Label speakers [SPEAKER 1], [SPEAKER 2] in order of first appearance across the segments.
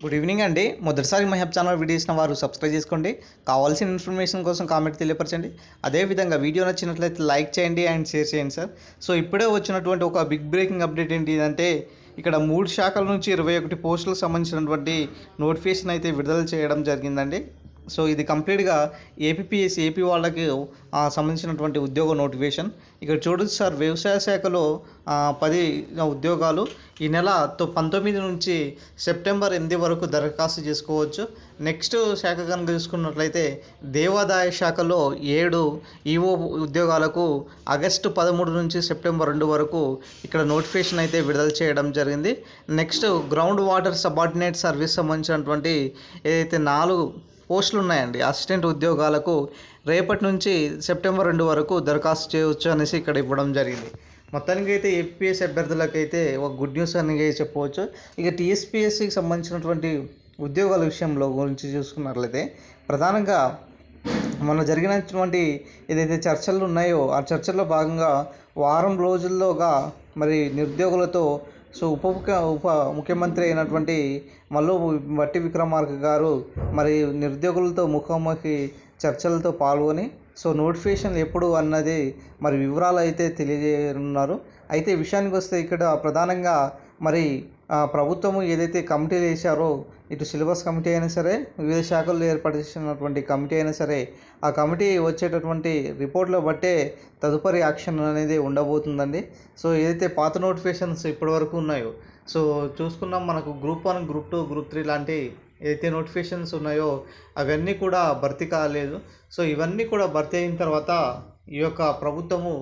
[SPEAKER 1] Good evening అండి. మొదటిసారి మహబ్ ఛానల్ వీడియో వారు సబ్స్క్రైబ్ చేసుకోండి. కావాల్సిన ఇన్ఫర్మేషన్ కోసం కామెంట్ తెలియపరచండి. అదేవిధంగా వీడియో నచ్చినట్లయితే లైక్ చేయండి అండ్ షేర్ చేయండి సార్ సో ఇప్పుడే వచ్చినటువంటి ఒక బిగ్ బ్రేకింగ్ అప్డేట్ ఏంటి అంటే ఇక్కడ మూడు శాఖల నుంచి ఇరవై ఒకటి పోస్టులకు సంబంధించినటువంటి నోటిఫికేషన్ అయితే విడుదల చేయడం జరిగిందండి. సో ఇది కంప్లీట్గా ఏపీఎస్ ఏపీ వాళ్ళకి సంబంధించినటువంటి ఉద్యోగ నోటిఫికేషన్. ఇక్కడ చూడొచ్చు సార్ వ్యవసాయ శాఖలో పది ఉద్యోగాలు. ఈ నెల తొ- పంతొమ్మిది నుంచి సెప్టెంబర్ ఎనిమిది వరకు దరఖాస్తు చేసుకోవచ్చు. నెక్స్ట్ శాఖ కనుక చూసుకున్నట్లయితే దేవాదాయ శాఖలో ఏడు ఈఓ ఉద్యోగాలకు ఆగస్టు పదమూడు నుంచి సెప్టెంబర్ రెండు వరకు ఇక్కడ నోటిఫికేషన్ అయితే విడుదల చేయడం జరిగింది. Next ground water subordinate service సంబంధించినటువంటి ఏదైతే నాలుగు పోస్టులు ఉన్నాయండి అసిస్టెంట్ ఉద్యోగాలకు రేపటి నుంచి సెప్టెంబర్ రెండు వరకు దరఖాస్తు చేయవచ్చు అనేసి ఇక్కడ ఇవ్వడం జరిగింది. మొత్తానికి అయితే ఏపీఎస్ అభ్యర్థులకైతే ఒక గుడ్ న్యూస్ అని చెప్పవచ్చు. ఇక టీఎస్పీఎస్సికి సంబంధించినటువంటి ఉద్యోగాల విషయంలో గురించి చూసుకున్నట్లయితే ప్రధానంగా మొన్న జరిగినటువంటి ఏదైతే చర్చలు ఉన్నాయో ఆ చర్చల్లో భాగంగా వారం రోజుల్లోగా మరి నిరుద్యోగులతో సో ఉప ముఖ్య ఉప ముఖ్యమంత్రి అయినటువంటి మల్లు మట్టి విక్రమార్క గారు మరి నిరుద్యోగులతో ముఖాముఖి చర్చలతో పాల్గొని సో నోటిఫికేషన్ ఎప్పుడు అన్నది మరి వివరాలు అయితే తెలియజేయనున్నారు. అయితే విషయానికి వస్తే ఇక్కడ ప్రధానంగా మరి ప్రభుత్వము ఏదైతే కమిటీలు వేశారో ఇటు సిలబస్ కమిటీ అయినా సరే వివిధ శాఖల్లో ఏర్పాటు చేసినటువంటి కమిటీ అయినా సరే ఆ కమిటీ వచ్చేటటువంటి రిపోర్ట్లో బట్టే తదుపరి యాక్షన్ అనేది ఉండబోతుందండి. సో ఏదైతే పాత నోటిఫికేషన్స్ ఇప్పటివరకు ఉన్నాయో సో చూసుకున్నాం మనకు group one group two group three లాంటి ఏదైతే నోటిఫికేషన్స్ ఉన్నాయో అవన్నీ కూడా భర్తీ కాలేదు. సో ఇవన్నీ కూడా భర్తీ అయిన తర్వాత ఈ యొక్క ప్రభుత్వము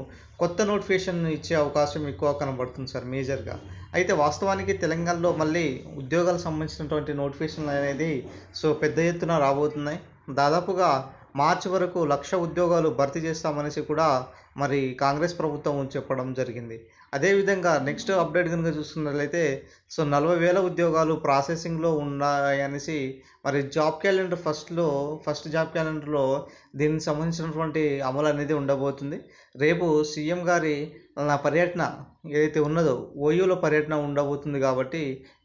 [SPEAKER 1] కొత్త నోటిఫికేషన్ ఇచ్చే అవకాశం ఎక్కువ కనబడుతుంది సార్ మేజర్గా. అయితే వాస్తవానికి తెలంగాణలో మళ్ళీ ఉద్యోగాలకు సంబంధించినటువంటి నోటిఫికేషన్లు అనేది సో పెద్ద ఎత్తున రాబోతున్నాయి. దాదాపుగా మార్చి వరకు లక్ష ఉద్యోగాలు భర్తీ చేస్తామనేసి కూడా మరి కాంగ్రెస్ ప్రభుత్వం చెప్పడం జరిగింది. అదేవిధంగా నెక్స్ట్ అప్డేట్ కనుక చూసుకున్నట్లయితే సో నలభై వేల ఉద్యోగాలు ప్రాసెసింగ్లో ఉన్నాయనేసి మరి జాబ్ క్యాలెండర్ ఫస్ట్లో ఫస్ట్ జాబ్ క్యాలెండర్లో దీనికి సంబంధించినటువంటి అమలు అనేది ఉండబోతుంది. రేపు సీఎం గారి నా పర్యటన ఏదైతే ఉన్నదో ఓయూలో పర్యటన ఉండబోతుంది కాబట్టి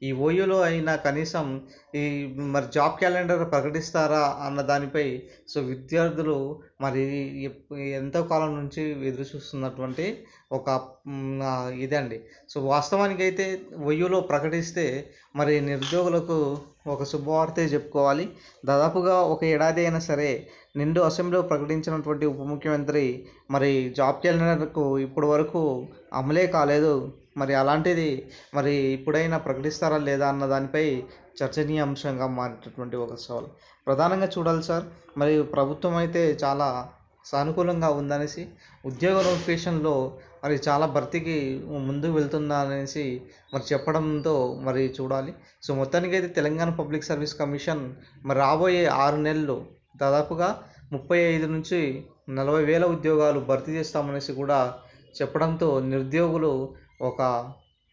[SPEAKER 1] ఈ ఓయూలో అయినా కనీసం ఈ మరి జాబ్ క్యాలెండర్ ప్రకటిస్తారా అన్న దానిపై సో విద్యార్థులు మరి ఎంతో కాలం నుంచి ఎదురు చూస్తున్నటువంటి ఒక ఇదే అండి ఇదండి. సో వాస్తవానికి అయితే ఒయ్యూలో ప్రకటిస్తే మరి నిరుద్యోగులకు ఒక శుభవార్తే చెప్పుకోవాలి. దాదాపుగా ఒక ఏడాది అయినా సరే నిండు అసెంబ్లీలో ప్రకటించినటువంటి ఉప ముఖ్యమంత్రి మరి జాబ్ క్యాలెండర్కు ఇప్పటి వరకు అమలే కాలేదు. మరి అలాంటిది మరి ఇప్పుడైనా ప్రకటిస్తారా లేదా అన్న దానిపై చర్చనీయాంశంగా మారినటువంటి ఒక సవాల్. ప్రధానంగా చూడాలి సార్ మరి ప్రభుత్వం అయితే చాలా సానుకూలంగా ఉందనేసి ఉద్యోగ నోటిఫికేషన్లో మరి చాలా భర్తీకి ముందుకు వెళ్తుందా అనేసి మరి చెప్పడంతో మరి చూడాలి. సో మొత్తానికి అయితే తెలంగాణ పబ్లిక్ సర్వీస్ కమిషన్ మరి రాబోయే ఆరు నెలలు దాదాపుగా ముప్పై ఐదు నుంచి నలభై వేల ఉద్యోగాలు భర్తీ చేస్తామనేసి కూడా చెప్పడంతో నిరుద్యోగులు ఒక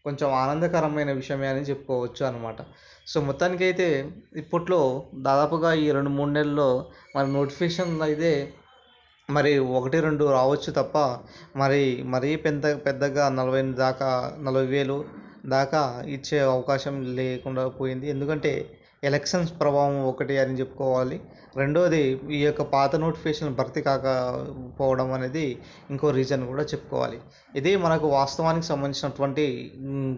[SPEAKER 1] కొంచెం ఆనందకరమైన విషయమే అని చెప్పుకోవచ్చు అనమాట సో మొత్తానికి అయితే ఇప్పట్లో దాదాపుగా ఈ రెండు మూడు నెలల్లో మరి నోటిఫికేషన్ అయితే మరి ఒకటి రెండు రావచ్చు తప్ప మరి మరీ పెద్ద పెద్దగా నలభై దాకా నలభై వేలు దాకా ఇచ్చే అవకాశం లేకుండా పోయింది. ఎందుకంటే ఎలక్షన్స్ ప్రభావం ఒకటి అని చెప్పుకోవాలి. రెండోది ఈ యొక్క పాత నోటిఫికేషన్ భర్తీ కాకపోవడం అనేది ఇంకో రీజన్ కూడా చెప్పుకోవాలి. ఇది మనకు వాస్తవానికి సంబంధించినటువంటి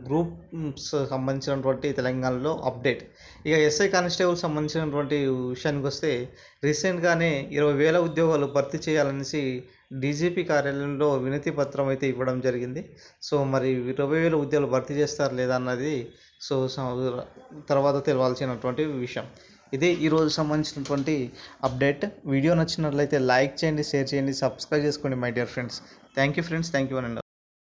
[SPEAKER 1] గ్రూప్స్ సంబంధించినటువంటి తెలంగాణలో అప్డేట్. ఇక ఎస్ఐ కానిస్టేబుల్ సంబంధించినటువంటి విషయానికి వస్తే రీసెంట్గానే ఇరవై వేల ఉద్యోగాలు భర్తీ చేయాలనేసి డీజీపీ కార్యాలయంలో వినతి పత్రం అయితే ఇవ్వడం జరిగింది. సో మరి ఇరవై వేల ఉద్యోగాలు భర్తీ చేస్తారు లేదా అన్నది సో తర్వాత తెలవాల్సినటువంటి విషయం. ఇది ఈరోజు సంబంధించినటువంటి అప్డేట్. వీడియో నచ్చినట్లయితే లైక్ చేయండి షేర్ చేయండి సబ్స్క్రైబ్ చేసుకోండి my dear friends. Thank you friends thank you and